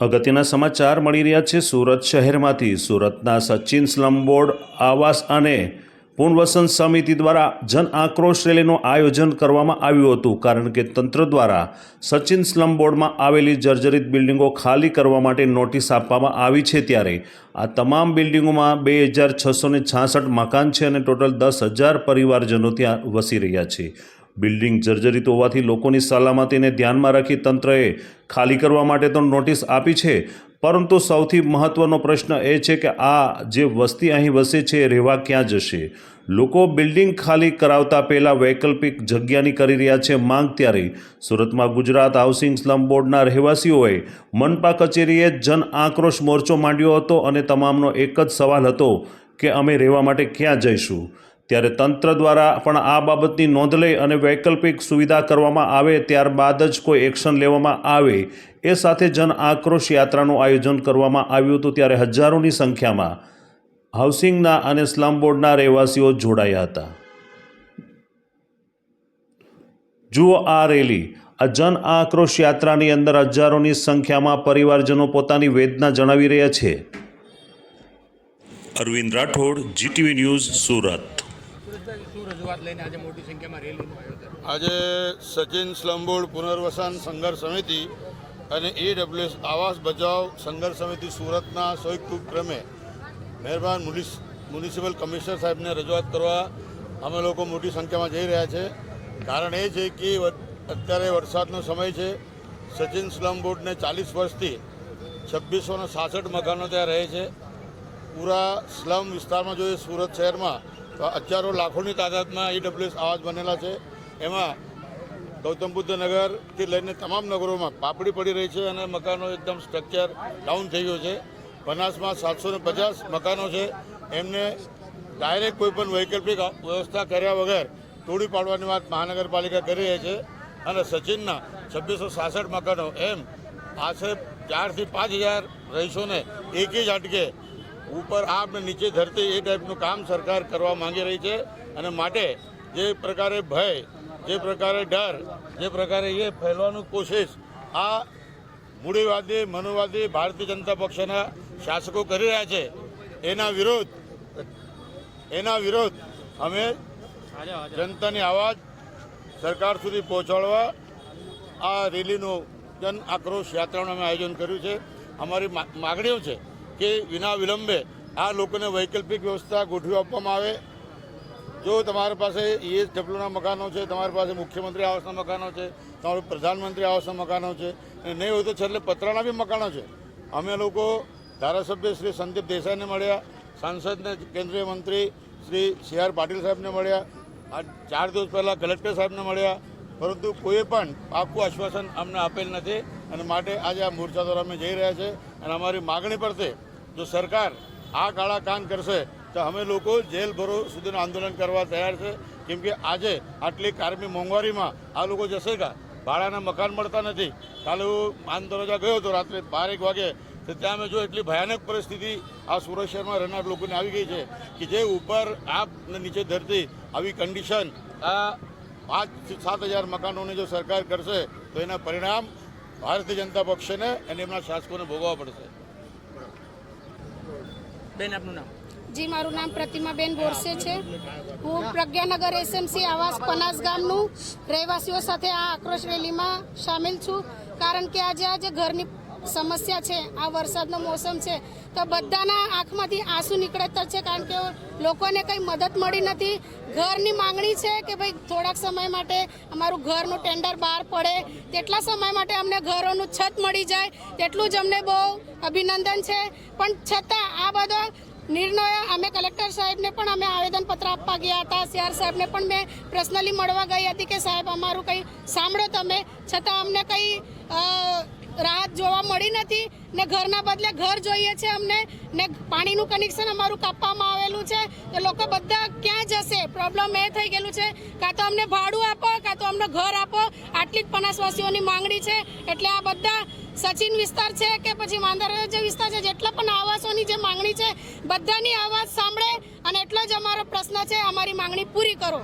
અગત્યના સમાચાર મળી રહ્યા છે. સુરત શહેરમાંથી સુરતના સચિન સ્લમ બોર્ડ, આવાસ અને પુનર્વસન સમિતિ દ્વારા જન આક્રોશ રેલીનું આયોજન કરવામાં આવ્યું હતું. કારણ કે તંત્ર દ્વારા સચિન સ્લમ બોર્ડમાં આવેલી જર્જરિત બિલ્ડિંગો ખાલી કરવા માટે નોટિસ આપવામાં આવી છે ત્યારે આ તમામ બિલ્ડિંગોમાં બે હજાર છસો ને છાસઠ મકાન છે અને ટોટલ દસ હજાર પરિવારજનો ત્યાં વસી રહ્યા છે. બિલ્ડિંગ જર્જરિત હોવાથી લોકોની સલામતીને ધ્યાનમાં રાખી તંત્રએ ખાલી કરવા માટે તો નોટિસ આપી છે. પરંતુ સૌથી મહત્ત્વનો પ્રશ્ન એ છે કે આ જે વસ્તી અહીં વસે છે રહેવા ક્યાં જશે? લોકો બિલ્ડિંગ ખાલી કરાવતા પહેલાં વૈકલ્પિક જગ્યાની કરી રહ્યા છે માંગ ત્યારે. સુરતમાં ગુજરાત હાઉસિંગ સ્લમ બોર્ડના રહેવાસીઓએ મનપા કચેરીએ જન આક્રોશ મોરચો માંડ્યો હતો અને તમામનો એક જ સવાલ હતો કે અમે રહેવા માટે ક્યાં જઈશું? ત્યારે તંત્ર દ્વારા પણ આ બાબતની નોંધ લઈ અને વૈકલ્પિક સુવિધા કરવામાં આવે ત્યારબાદ જ કોઈ એક્શન લેવામાં આવે એ સાથે જન આક્રોશ યાત્રાનું આયોજન કરવામાં આવ્યું હતું ત્યારે હજારોની સંખ્યામાં હાઉસિંગના અને સ્લમ બોર્ડના રહેવાસીઓ જોડાયા હતા. જુઓ આ રેલી. આ જન આક્રોશ યાત્રાની અંદર હજારોની સંખ્યામાં પરિવારજનો પોતાની વેદના જણાવી રહ્યા છે. Arvind Rathod, GTV news Surat. આજે સચિન સ્લમબોર્ડ પુનર્વસન સંઘર્ષ સમિતિ અને એડબ્લ્યુએસ આવાસ બચાવ સંઘર્ષ સમિતિ સુરતના સંયુક્ત ઉપક્રમે મહેરબાન મ્યુનિસિપલ કમિશનર સાહેબને રજૂઆત કરવા અમે લોકો મોટી સંખ્યામાં જઈ રહ્યા છે. કારણ એ છે કે અત્યારે વરસાદનો સમય છે. સચિન સ્લમ બોર્ડને ચાલીસ વર્ષથી છવ્વીસો સાસઠ મકાનો ત્યાં રહે છે. પૂરા સ્લમ વિસ્તારમાં જોઈએ સુરત શહેરમાં હજારો લાખોની તાદાદમાં ઈડબ્લ્યુએસ આવાસ બનેલા છે. એમાં ગૌતમ બુદ્ધ નગરથી લઈને તમામ નગરોમાં પાપડી પડી રહી છે અને મકાનો એકદમ સ્ટ્રક્ચર ડાઉન થઈ ગયું છે. બનાસમાં સાતસો ને પચાસ મકાનો છે. એમને ડાયરેક્ટ કોઈ પણ વૈકલ્પિક વ્યવસ્થા કર્યા વગર તોડી પાડવાની વાત મહાનગરપાલિકા કરી રહી છે અને સચિનના છવ્વીસો સાસઠ મકાનો એમ આશરે ચારથી પાંચ હજાર રહીશોને એક જ અટકે ઉપર આપ નીચે ધરતી એ ટાઈપનું કામ સરકાર કરવા માંગી રહી છે અને માટે જે પ્રકારે ભય, જે પ્રકારે ડર, જે પ્રકારે એ ફેલવાનું કોશિશ, આ મૂડીવાદી, મનોવાદી ભારતીય જનતા પક્ષના શાસકો કરી રહ્યા છે. એના વિરોધ એના વિરોધ અમે જનતાની અવાજ સરકાર સુધી પહોંચાડવા આ રેલીનું જન આક્રોશ યાત્રાનું અમે આયોજન કર્યું છે. અમારી માગણીઓ છે કે વિના વિલંબે આ લોકોને વૈકલ્પિક વ્યવસ્થા ગોઠવી આપવામાં આવે. જો તમારી પાસે ઈએસ ડબલ્યુના મકાનો છે, તમારી પાસે મુખ્યમંત્રી આવાસના મકાનો છે, તમારું પ્રધાનમંત્રી આવાસના મકાનો છે, અને નહીં હોય તો છેલ્લે પતરાના બી મકાનો છે. અમે લોકો ધારાસભ્ય શ્રી સંદીપ દેસાઈને મળ્યા, સાંસદને કેન્દ્રીય મંત્રી શ્રી સી આર પાટીલ સાહેબને મળ્યા, આ ચાર દિવસ પહેલાં કલેક્ટર સાહેબને મળ્યા. પરંતુ કોઈએ પણ પાકું આશ્વાસન અમને આપેલ નથી, અને માટે આજે આ મોરચા દ્વારા અમે જઈ રહ્યા છે, અને અમારી માગણી પરથી જો સરકાર આ કાળા કાન કરશે, તો અમે લોકો જેલ ભરો સુધીનું આંદોલન કરવા તૈયાર છે. કેમ કે આજે આટલી કારમી મોંઘવારીમાં આ લોકો જશે કા? ભાડાના મકાન મળતા નથી. કાલે હું દરોજા ગયો હતો રાત્રે બાર એક વાગે, તો ત્યાં મેં જો એટલી ભયાનક પરિસ્થિતિ આ સુરત શહેરમાં રહેનાર લોકોને આવી ગઈ છે કે જે ઉપર આપ ને નીચે ધરતી આવી કન્ડિશન આ પાંચ સાત હજાર મકાનોની જો સરકાર કરશે, તો એના પરિણામ ભારતીય જનતા પક્ષને અને એમના શાસકોને ભોગવવા પડશે. બેન, આપનું નામ? જી, મારું નામ પ્રતિમાબેન બોરસે છે. હું પ્રજ્ઞાનગર એસએમસી આવાસ પનાસ ગામનું રહેવાસીઓ સાથે આ આક્રોશ રેલીમાં સામેલ છું. કારણ કે આજે આજે ઘરની સમસ્યા છે, આ વરસાદનો મોસમ છે, તો બધાના આંખમાંથી આંસુ નીકળે જ છે, કારણ કે લોકોને કંઈ મદદ મળી નથી. ઘરની માંગણી છે કે ભાઈ થોડાક સમય માટે અમારું ઘરનું ટેન્ડર બહાર પડે. તેટલા સમય માટે અમને ઘરોનું છત મળી જાય. તેટલું જ અમને બહુ અભિનંદન છે. પણ છતાં આ બધા નિર્ણયો અમે કલેક્ટર સાહેબને પણ અમે આવેદનપત્ર આપવા ગયા હતા. સીઆર સાહેબને પણ મેં પર્સનલી મળવા ગઈ હતી કે સાહેબ, અમારું કંઈ સાંભળો તમે. છતાં અમને કંઈ રાહત જોવા મળી નથી ને ઘરના બદલે ઘર જોઈએ છે અમને ને પાણીનું કનેક્શન અમારું કાપવામાં આવેલું છે. તો લોકો બધા ક્યાં જશે? પ્રોબ્લેમ એ થઈ ગયેલું છે. કાં તો અમને ભાડું આપો, કાં તો અમને ઘર આપો. આટલી જ પનાસવાસીઓની માંગણી છે. એટલે આ બધા સચિન વિસ્તાર છે કે પછી માંદરા જે વિસ્તાર છે, જેટલા પણ આવાસોની જે માંગણી છે, બધાની અવાજ સાંભળે અને એટલો જ અમારો પ્રશ્ન છે, અમારી માંગણી પૂરી કરો.